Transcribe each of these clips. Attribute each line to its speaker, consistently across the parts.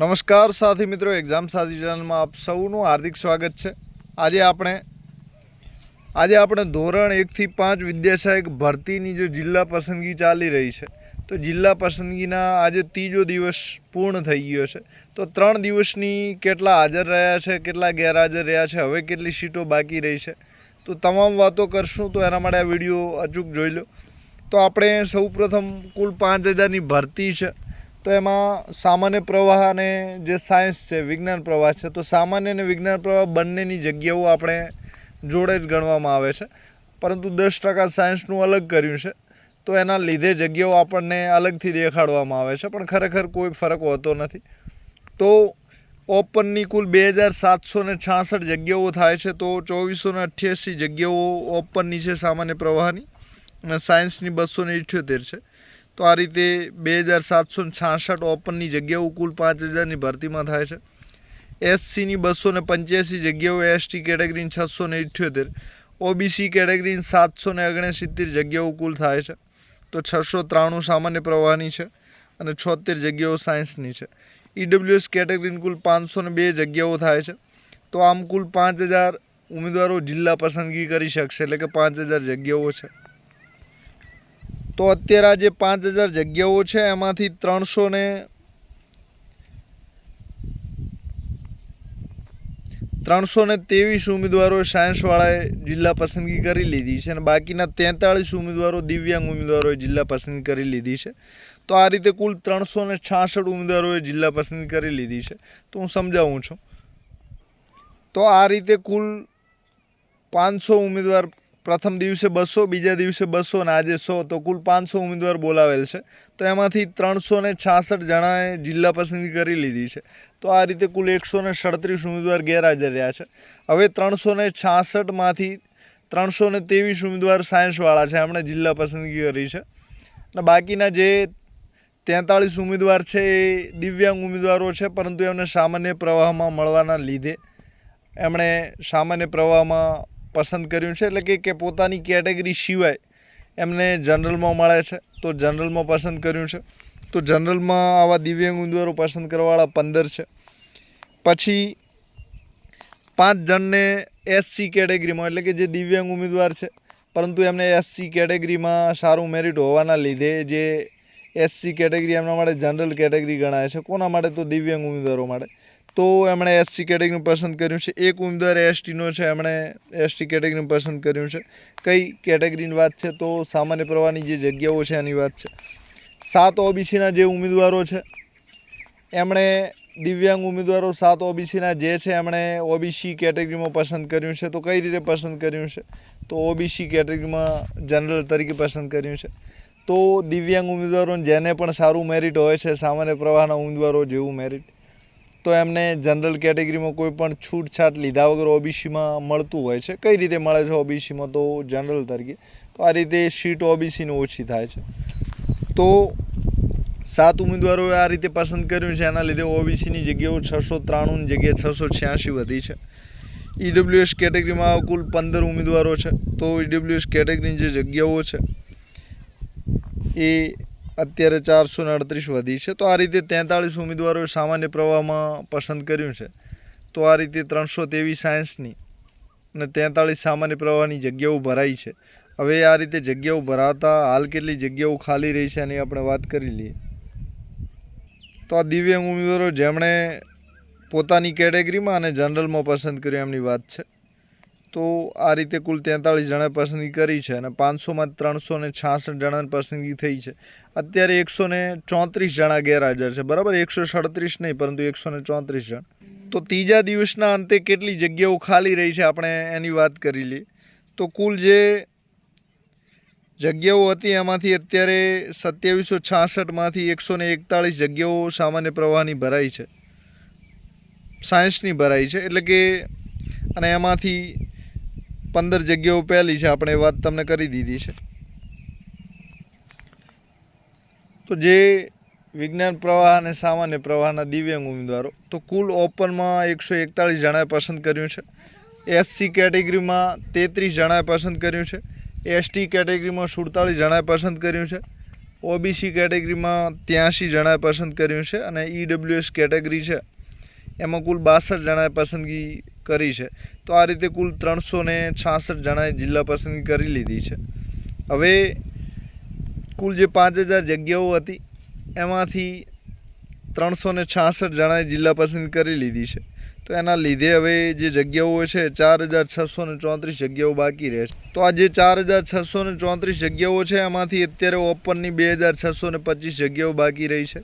Speaker 1: નમસ્કાર સાથી મિત્રો એક્ઝામ સાથી ચેનલમાં આપ સૌનું હાર્દિક સ્વાગત છે. આજે આપણે આજે આપણે ધોરણ એકથી પાંચ વિદ્યાસહાયક ભરતીની જો જિલ્લા પસંદગી ચાલી રહી છે, તો જિલ્લા પસંદગીના આજે ત્રીજો દિવસ પૂર્ણ થઈ ગયો છે. તો ત્રણ દિવસની કેટલા હાજર રહ્યા છે, કેટલા ગેરહાજર રહ્યા છે, હવે કેટલી સીટો બાકી રહી છે? તો તમામ વાતો કરશું, તો એના માટે આ વીડિયો અચૂક જોઈ લો. તો આપણે સૌપ્રથમ કુલ પાંચ હજારની ભરતી છે. તો એમાં સામાન્ય પ્રવાહ અને જે સાયન્સ છે, વિજ્ઞાન પ્રવાહ છે, તો સામાન્ય અને વિજ્ઞાન પ્રવાહ બંનેની જગ્યાઓ આપણે જોડે જ ગણવામાં આવે છે. પરંતુ દસ ટકા સાયન્સનું અલગ કર્યું છે, તો એના લીધે જગ્યાઓ આપણને અલગથી દેખાડવામાં આવે છે, પણ ખરેખર કોઈ ફરક હોતો નથી. તો ઓપનની કુલ બે હજાર સાતસો ને છાસઠ જગ્યાઓ થાય છે, તો ચોવીસો ને અઠ્યાસી જગ્યાઓ ઓપનની છે સામાન્ય પ્રવાહની અને સાયન્સની બસો ને ઇઠ્યોતેર છે. તો આ રીતે બે હજાર સાતસો છાસઠ ઓપનની જગ્યાઓ કુલ પાંચ હજારની ભરતીમાં થાય છે. એસસીની બસો ને પંચ્યાસી જગ્યાઓ, એસટી કેટેગરીની છસો ને ઇઠ્યોતેર, ઓબીસી કેટેગરીની સાતસો ને ઓગણસિત્તેર જગ્યાઓ કુલ થાય છે. તો છસો ત્રાણું સામાન્ય પ્રવાહની છે અને છોતેર જગ્યાઓ સાયન્સની છે. ઈડબ્લ્યુએસ કેટેગરીની કુલ પાંચસો ને બે જગ્યાઓ થાય છે. તો આમ કુલ પાંચ હજાર ઉમેદવારો જિલ્લા પસંદગી કરી શકશે, એટલે કે પાંચ હજાર જગ્યાઓ છે. તો અત્યારે આ જે પાંચ હજાર જગ્યાઓ છે, એમાંથી ત્રણસો ને ત્રણસો ને ત્રેવીસ ઉમેદવારો સાયન્સવાળાએ જિલ્લા પસંદગી કરી લીધી છે અને બાકીના તેતાળીસ ઉમેદવારો દિવ્યાંગ ઉમેદવારોએ જિલ્લા પસંદગી કરી લીધી છે. તો આ રીતે કુલ ત્રણસો ને છાસઠ ઉમેદવારોએ જિલ્લા પસંદગી કરી લીધી છે. તો હું સમજાવું છું. તો આ રીતે કુલ પાંચસો ઉમેદવાર પ્રથમ દિવસે બસો, બીજા દિવસે બસો અને આજે સો. તો કુલ પાંચસો ઉમેદવાર બોલાવેલ છે. તો એમાંથી ત્રણસો ને છાસઠ જણાએ જિલ્લા પસંદગી કરી લીધી છે. તો આ રીતે કુલ એકસો ને સડત્રીસ ઉમેદવાર ગેરહાજર રહ્યા છે. હવે ત્રણસો ને છાસઠમાંથી ત્રણસો ને ત્રેવીસ ઉમેદવાર સાયન્સવાળા છે. એમણે જિલ્લા પસંદગી કરી છે. અને બાકીના જે તેતાળીસ ઉમેદવાર છે એ દિવ્યાંગ ઉમેદવારો છે, પરંતુ એમને સામાન્ય પ્રવાહમાં મળવાના લીધે એમણે સામાન્ય પ્રવાહમાં પસંદ કર્યું છે, એટલે કે કે પોતાની કેટેગરી સિવાય એમને જનરલમાં મળે છે, તો જનરલમાં પસંદ કર્યું છે. તો જનરલમાં આવા દિવ્યાંગ ઉમેદવારો પસંદ કરવાવાળા પંદર છે. પછી પાંચ જણને એસસી કેટેગરીમાં, એટલે કે જે દિવ્યાંગ ઉમેદવાર છે, પરંતુ એમને એસસી કેટેગરીમાં સારું મેરિટ હોવાના લીધે જે એસસી કેટેગરી એમના માટે જનરલ કેટેગરી ગણાય છે, કોના માટે? તો દિવ્યાંગ ઉમેદવારો માટે. તો એમણે એસસી કેટેગરીનું પસંદ કર્યું છે. એક ઉમેદવાર એસટીનો છે, એમણે એસટી કેટેગરીનું પસંદ કર્યું છે. કઈ કેટેગરીની વાત છે તો સામાન્ય પ્રવાહની જે જગ્યાઓ છે એની વાત છે. સાત ઓબીસીના જે ઉમેદવારો છે, એમણે દિવ્યાંગ ઉમેદવારો સાત ઓબીસીના જે છે, એમણે ઓબીસી કેટેગરીમાં પસંદ કર્યું છે. તો કઈ રીતે પસંદ કર્યું છે? તો ઓબીસી કેટેગરીમાં જનરલ તરીકે પસંદ કર્યું છે. તો દિવ્યાંગ ઉમેદવારોને જેને પણ સારું મેરિટ હોય છે, સામાન્ય પ્રવાહના ઉમેદવારો જેવું મેરિટ તો એમને જનરલ કેટેગરીમાં કોઈ પણ છૂટછાટ લીધા વગર ઓબીસીમાં મળતું હોય છે? કઈ રીતે મળે છે ઓબીસીમાં તો જનરલ તરીકે? તો આ રીતે સીટ ઓબીસીની ઓછી થાય છે. તો સાત ઉમેદવારોએ આ રીતે પસંદ કર્યું છે. એના લીધે ઓબીસીની જગ્યાઓ છસો ત્રાણુંની જગ્યાએ છસો છ્યાસી વધી છે. ઈડબ્લ્યુએસ કેટેગરીમાં કુલ પંદર ઉમેદવારો છે. તો ઈડબ્લ્યુએસ કેટેગરીની જે જગ્યાઓ છે, એ અત્યારે ચારસો ને અડત્રીસ વધી છે. તો આ રીતે તેતાળીસ ઉમેદવારોએ સામાન્ય પ્રવાહમાં પસંદ કર્યું છે. તો આ રીતે ત્રણસો ત્રેવીસ સાયન્સની અને તેતાળીસ સામાન્ય પ્રવાહની જગ્યાઓ ભરાઈ છે. હવે આ રીતે જગ્યાઓ ભરાતા હાલ કેટલી જગ્યાઓ ખાલી રહી છે એની આપણે વાત કરી લઈએ. તો આ દિવ્યાંગ ઉમેદવારો જેમણે પોતાની કેટેગરીમાં અને જનરલમાં પસંદ કર્યું એમની વાત છે. તો આ રીતે કુલ તેતાળીસ જણાએ પસંદગી કરી છે અને પાંચસોમાં ત્રણસો ને છાસઠ જણાની પસંદગી થઈ છે. અત્યારે એકસો ને ચોત્રીસ જણા ગેરહાજર છે. બરાબર? એકસો સડત્રીસ નહીં, પરંતુ એકસો ને ચોત્રીસ જણ. તો ત્રીજા દિવસના અંતે કેટલી જગ્યાઓ ખાલી રહી છે? આપણે એની વાત કરી લઈએ. તો કુલ જે જગ્યાઓ હતી એમાંથી અત્યારે સત્યાવીસો છાસઠમાંથી એકસો ને એકતાળીસ જગ્યાઓ સામાન્ય પ્રવાહની ભરાઈ છે. સાયન્સની ભરાઈ છે. એટલે કે અને એમાંથી પંદર જગ્યાઓ પહેલી છે, આપણે વાત તમને કરી દીધી છે. તો જે વિજ્ઞાન પ્રવાહ અને સામાન્ય પ્રવાહના દિવ્યાંગ ઉમેદવારો, તો કુલ ઓપનમાં એકસો એકતાળીસ જણાએ પસંદ કર્યું છે. એસસી કેટેગરીમાં તેત્રીસ જણાએ પસંદ કર્યું છે. એસટી કેટેગરીમાં સુડતાળીસ જણાએ પસંદ કર્યું છે. ઓબીસી કેટેગરીમાં ત્યાંશી જણાએ પસંદ કર્યું છે અને ઈડબ્લ્યુએસ કેટેગરી છે. એમાં કુલ બાસઠ જણાએ પસંદગી કરી છે. તો આ રીતે કુલ ત્રણસો ને છાસઠ જણાએ જિલ્લા પસંદગી કરી લીધી છે. હવે કુલ જે પાંચ હજાર જગ્યાઓ હતી, એમાંથી ત્રણસો ને છાસઠ જણાએ જિલ્લા પસંદ કરી લીધી છે. તો એના લીધે હવે જે જગ્યાઓ છે, ચાર હજાર છસો ને ચોત્રીસ જગ્યાઓ બાકી રહે છે તો આ જે ચાર હજાર છસો ને ચોત્રીસ જગ્યાઓ છે, એમાંથી અત્યારે ઓપનની બે હજાર છસો ને પચીસ જગ્યાઓ બાકી રહી છે.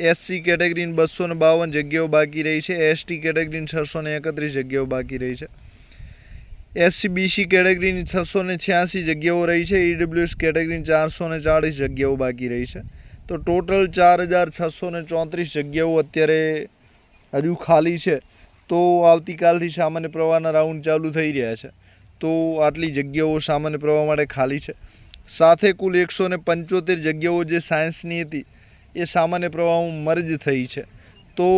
Speaker 1: એસસી કેટેગરીની બસો ને બાવન જગ્યાઓ બાકી રહી છે. એસટી કેટેગરીની છસો ને એકત્રીસ જગ્યાઓ બાકી રહી છે. એસસી બીસી કેટેગરીની છસો ને છ્યાસી જગ્યાઓ રહી છે. ઈડબ્લ્યુએસ કેટેગરીની ચારસો ને ચાળીસ જગ્યાઓ બાકી રહી છે. તો ટોટલ ચાર હજાર છસો ને ચોત્રીસ જગ્યાઓ અત્યારે હજુ ખાલી છે. તો આવતીકાલથી સામાન્ય પ્રવાહના રાઉન્ડ ચાલુ થઈ રહ્યા છે. તો આટલી જગ્યાઓ સામાન્ય પ્રવાહ માટે ખાલી છે. સાથે કુલ એકસો ને પંચોતેર જગ્યાઓ જે સાયન્સની હતી એ સામાન્ય પ્રવાહમાં મર્જ થઈ છે. તો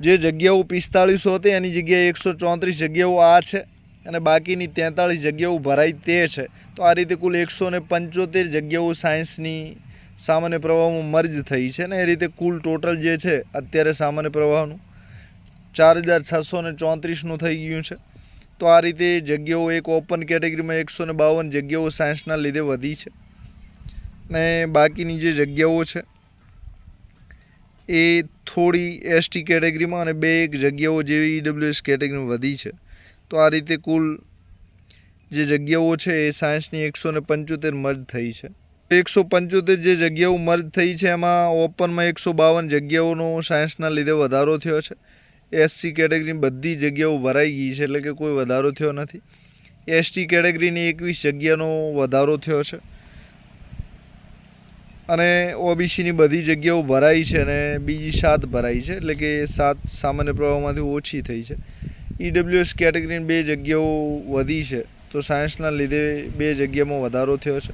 Speaker 1: જે જગ્યાઓ પિસ્તાળીસો હતી એની જગ્યાએ એકસો ચોત્રીસ જગ્યાઓ આ છે અને બાકીની તેતાળીસ જગ્યાઓ ભરાઈ તે છે. તો આ રીતે કુલ એકસો ને પંચોતેર જગ્યાઓ સાયન્સની સામાન્ય પ્રવાહમાં મર્જ થઈ છે ને એ રીતે કુલ ટોટલ જે છે અત્યારે સામાન્ય પ્રવાહનું ચાર હજાર છસો ને ચોત્રીસનું થઈ ગયું છે. તો આ રીતે જગ્યાઓ એક ઓપન કેટેગરીમાં એકસો ને બાવન જગ્યાઓ સાયન્સના લીધે વધી છે. ને બાકીની જે જગ્યાઓ છે, એ થોડી એસટી કેટેગરીમાં અને બે એક જગ્યાઓ જેવી ઈડબ્લ્યુએસ કેટેગરીમાં વધી છે. તો આ રીતે કુલ જે જગ્યાઓ છે, એ સાયન્સની એકસો ને પંચોતેર મર્જ થઈ છે. એકસો પંચોતેર જે જગ્યાઓ મર્જ થઈ છે, એમાં ઓપનમાં એકસો બાવન જગ્યાઓનો સાયન્સના લીધે વધારો થયો છે. એસસી કેટેગરીની બધી જગ્યાઓ ભરાઈ ગઈ છે, એટલે કે કોઈ વધારો થયો નથી. એસટી કેટેગરીની એકવીસ જગ્યાનો વધારો થયો છે. અને ઓબીસીની બધી જગ્યાઓ ભરાઈ છે અને બીજી સાત ભરાઈ છે, એટલે કે સાત સામાન્ય પ્રવાહમાંથી ઓછી થઈ છે. ઈડબ્લ્યુએસ કેટેગરીની બે જગ્યાઓ વધી છે, તો સાયન્સના લીધે બે જગ્યામાં વધારો થયો છે.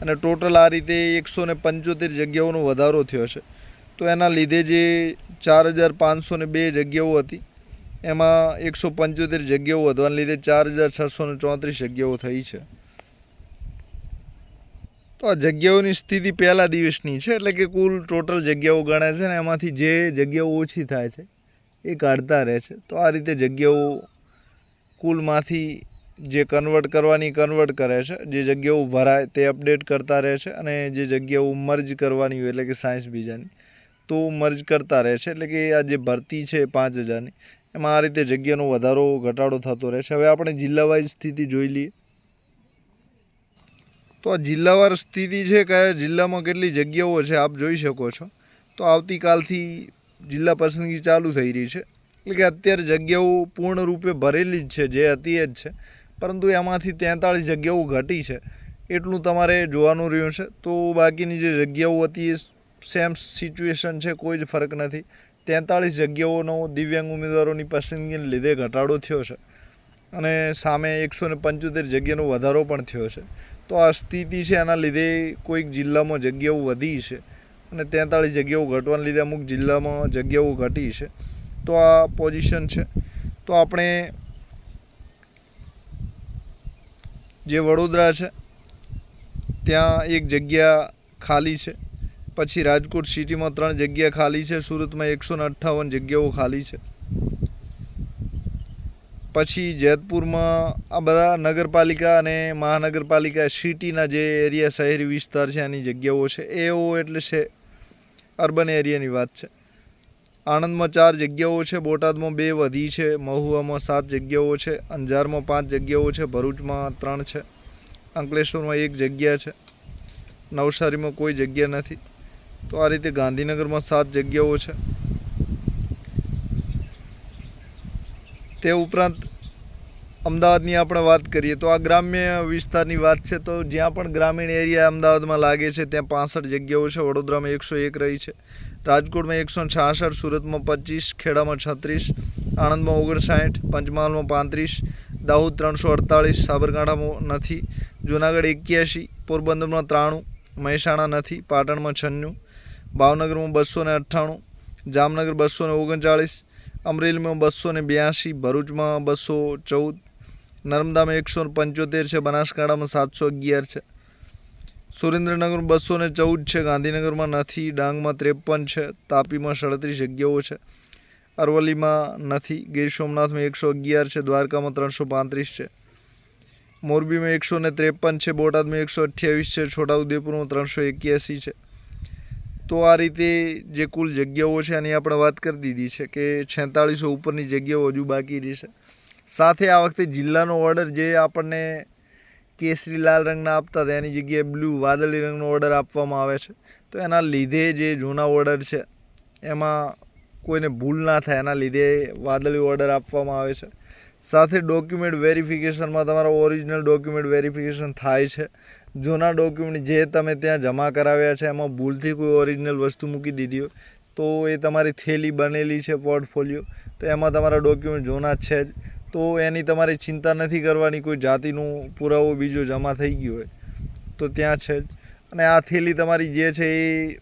Speaker 1: અને ટોટલ આ રીતે એકસો ને પંચોતેર જગ્યાઓનો વધારો થયો છે. તો એના લીધે જે ચાર હજાર પાંચસો ને બે જગ્યાઓ હતી, એમાં એકસો પંચોતેર જગ્યાઓ વધવાને લીધે ચાર હજાર છસો ચોત્રીસ જગ્યાઓ થઈ છે. તો આ જગ્યાઓની સ્થિતિ પહેલા દિવસની છે, એટલે કે કુલ ટોટલ જગ્યાઓ ગણે છે ને એમાંથી જે જગ્યાઓ ઓછી થાય છે, એ કાઢતા રહે છે. તો આ રીતે જગ્યાઓ કુલમાંથી જે કન્વર્ટ કરવાની કન્વર્ટ કરે છે, જે જગ્યાઓ ભરાય તે અપડેટ કરતા રહે છે અને જે જગ્યાઓ મર્જ કરવાની હોય, એટલે કે સાયન્સ બીજાની, તો મર્જ કરતા રહે છે. એટલે કે આ જે ભરતી છે પાંચ હજારની, એમાં આ રીતે જગ્યાનો વધારો ઘટાડો થતો રહે છે. હવે આપણે જિલ્લા વાઇઝ સ્થિતિ જોઈ લઈએ. તો આ જિલ્લાવાર સ્થિતિ છે કયા જિલ્લામાં કેટલી જગ્યાઓ છે આપ જોઈ શકો છો. તો આવતીકાલથી જિલ્લા પસંદગી ચાલુ થઈ રહી છે. એટલે કે અત્યારે જગ્યાઓ પૂર્ણ રૂપે ભરેલી જ છે, જે હતી જ છે. પરંતુ એમાંથી તેતાળીસ જગ્યાઓ ઘટી છે. એટલું તમારે જોવાનું રહ્યું છે. તો બાકીની જે જગ્યાઓ હતી એ સેમ સિચ્યુએશન છે, કોઈ જ ફરક નથી. તેતાળીસ જગ્યાઓનો દિવ્યાંગ ઉમેદવારોની પસંદગીને લીધે ઘટાડો થયો છે. અને સામે એકસો ને પંચોતેર જગ્યાનો વધારો પણ થયો છે. તો આ સ્થિતિ છે એના લીધે કોઈક જિલ્લામાં જગ્યાઓ વધી છે અને તેતાળીસ જગ્યાઓ ઘટવાને લીધે અમુક જિલ્લામાં જગ્યાઓ ઘટી છે. તો આ પોઝિશન છે. તો આપણે જે વડોદરા છે, ત્યાં એક જગ્યા ખાલી છે. પછી રાજકોટ સિટીમાં ત્રણ જગ્યા ખાલી છે. સુરતમાં એકસો અઠ્ઠાવન જગ્યાઓ ખાલી છે. પછી જેતપુરમાં આ બધા નગરપાલિકા અને મહાનગરપાલિકા સિટીના જે એરિયા, શહેરી વિસ્તાર છે એની જગ્યાઓ છે, એઓ એટલે છે અર્બન એરિયાની વાત છે. આણંદમાં ચાર જગ્યાઓ છે, બોટાદમાં બે વધી છે, મહુવામાં સાત જગ્યાઓ છે, અંજારમાં પાંચ જગ્યાઓ છે, ભરૂચમાં ત્રણ છે, અંકલેશ્વરમાં એક જગ્યા છે, નવસારીમાં કોઈ જગ્યા નથી. તો આ રીતે ગાંધીનગરમાં સાત જગ્યાઓ છે. તે ઉપરાંત અમદાવાદની આપણે વાત કરીએ તો આ ગ્રામ્ય વિસ્તારની વાત છે તો જ્યાં પણ ગ્રામીણ એરિયા અમદાવાદમાં લાગે છે ત્યાં પાસઠ જગ્યાઓ છે. વડોદરામાં એકસો એક રહી છે. રાજકોટમાં એકસો છાસઠ, સુરતમાં પચીસ, ખેડામાં છત્રીસ, આણંદમાં ઓગણસાઠ, પંચમહાલમાં પાંત્રીસ, દાહોદ ત્રણસો અડતાળીસ, સાબરકાંઠામાં નથી, જુનાગઢ એક્યાસી, પોરબંદરમાં ત્રાણું, મહેસાણા નથી, પાટણમાં છન્નું, ભાવનગરમાં બસો ને અઠ્ઠાણું, જામનગર બસો ને ઓગણચાળીસ અમરેલીમાં બસો ને બ્યાસી, ભરૂચમાં બસો ચૌદ, નર્મદામાં એકસો પંચોતેર છે, બનાસકાંઠામાં સાતસો અગિયાર છે. સુરેન્દ્રનગરમાં બસો ને ચૌદ છે, ગાંધીનગરમાં નથી, ડાંગમાં ત્રેપન છે, તાપીમાં સાડત્રીસ જગ્યાઓ છે. અરવલ્લીમાં નથી, ગીર સોમનાથમાં એકસો અગિયાર છે, દ્વારકામાં ત્રણસો પાંત્રીસ છે. મોરબીમાં એકસો ને ત્રેપન છે, બોટાદમાં એકસો અઠ્યાવીસ છે, છોટાઉદેપુરમાં ત્રણસો એક્યાસી છે. તો આ રીતે જે કુલ જગ્યાઓ છે એની આપણે વાત કરી દીધી છે કે છેતાળીસો ઉપરની જગ્યાઓ હજુ બાકી રહેશે. સાથે આ વખતે જિલ્લાનો ઓર્ડર જે આપણને કેસરી લાલ રંગના આપતા હતા, એની જગ્યાએ બ્લુ વાદળી રંગનો ઓર્ડર આપવામાં આવે છે. તો એના લીધે જે જૂના ઓર્ડર છે, એમાં કોઈને ભૂલ ના થાય, એના લીધે વાદળી ઓર્ડર આપવામાં આવે છે. સાથે ડોક્યુમેન્ટ વેરિફિકેશનમાં તમારા ઓરિજિનલ ડોક્યુમેન્ટ વેરિફિકેશન થાય છે. જૂના ડોક્યુમેન્ટ જે તમે ત્યાં જમા કરાવ્યા છે, એમાં ભૂલથી કોઈ ઓરિજિનલ વસ્તુ મૂકી દીધી હોય, તો એ તમારી થેલી બનેલી છે પોર્ટફોલિયો તો એમાં તમારા ડોક્યુમેન્ટ જૂના છે જ. તો એની તમારે ચિંતા નથી કરવાની કોઈ જાતિનું પુરાવો બીજો જમા થઈ ગયો હોય, તો ત્યાં છે જ. અને આ થેલી તમારી જે છે એ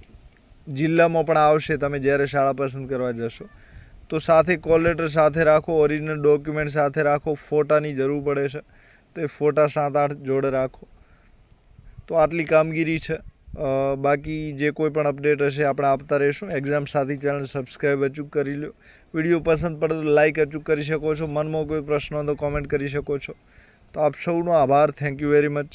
Speaker 1: જિલ્લામાં પણ આવશે તમે જ્યારે શાળા પસંદ કરવા જશો. તો સાથે કોલ લેટર સાથે રાખો ઓરિજિનલ ડોક્યુમેન્ટ સાથે રાખો, ફોટાની જરૂર પડે છે, તો એ ફોટા સાત આઠ જોડે રાખો. તો આટલી કામગીરી છે. બાકી જે કોઈ પણ અપડેટ હશે આપણે આપતા રહીશું. એક્ઝામ સાથી ચેનલ સબસ્ક્રાઈબ અચૂક કરી લો વીડિયો પસંદ પડે તો લાઈક અચૂક કરી શકો છો. મનમાં કોઈ પ્રશ્ન તો કોમેન્ટ કરી શકો છો. તો આપ સૌનો આભાર. Thank you very much